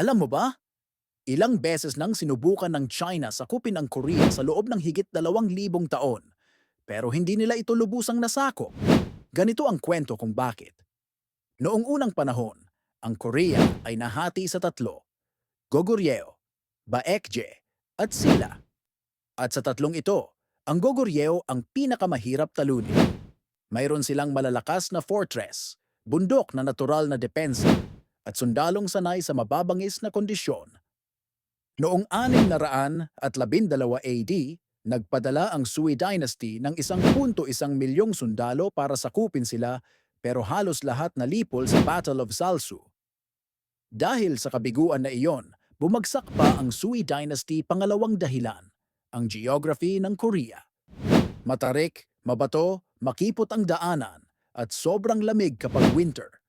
Alam mo ba? Ilang beses nang sinubukan ng China sakupin ang Korea sa loob ng higit dalawang libong taon. Pero hindi nila ito lubusang nasakop. Ganito ang kwento kung bakit. Noong unang panahon, ang Korea ay nahati sa tatlo. Goguryeo, Baekje, at Silla. At sa tatlong ito, ang Goguryeo ang pinakamahirap talunin. Mayroon silang malalakas na fortress, bundok na natural na depensa, at sundalong sanay sa mababangis na kondisyon. Noong 600 at 12 AD, nagpadala ang Sui Dynasty ng 1.1 milyong sundalo para sakupin sila pero halos lahat nalipol sa Battle of Salsu. Dahil sa kabiguan na iyon, bumagsak pa ang Sui Dynasty pangalawang dahilan, ang geography ng Korea. Matarik, mabato, makipot ang daanan, at sobrang lamig kapag winter.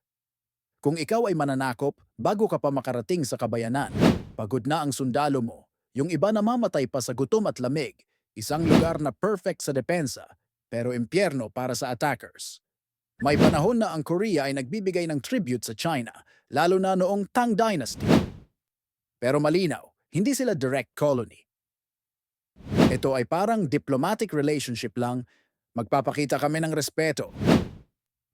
Kung ikaw ay mananakop, bago ka pa makarating sa kabayanan, pagod na ang sundalo mo, yung iba namamatay pa sa gutom at lamig, isang lugar na perfect sa depensa, pero impyerno para sa attackers. May panahon na ang Korea ay nagbibigay ng tribute sa China, lalo na noong Tang Dynasty. Pero malinaw, hindi sila direct colony. Ito ay parang diplomatic relationship lang, magpapakita kami ng respeto.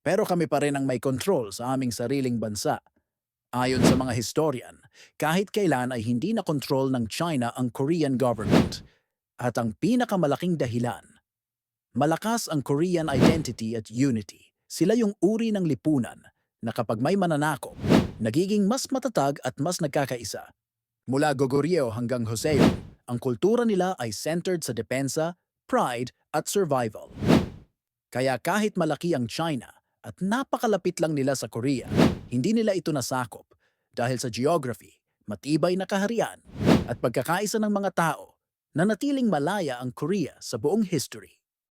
Pero kami pa rin ang may control sa aming sariling bansa. Ayon sa mga historian, kahit kailan ay hindi na control ng China ang Korean government. At ang pinakamalaking dahilan, malakas ang Korean identity at unity. Sila yung uri ng lipunan na kapag may mananakop, nagiging mas matatag at mas nagkakaisa. Mula Goguryeo hanggang Hoseo, ang kultura nila ay centered sa depensa, pride at survival. Kaya kahit malaki ang China at napakalapit lang nila sa Korea, hindi nila ito nasakop dahil sa geography, matibay na kaharian at pagkakaisa ng mga tao na natiling malaya ang Korea sa buong history.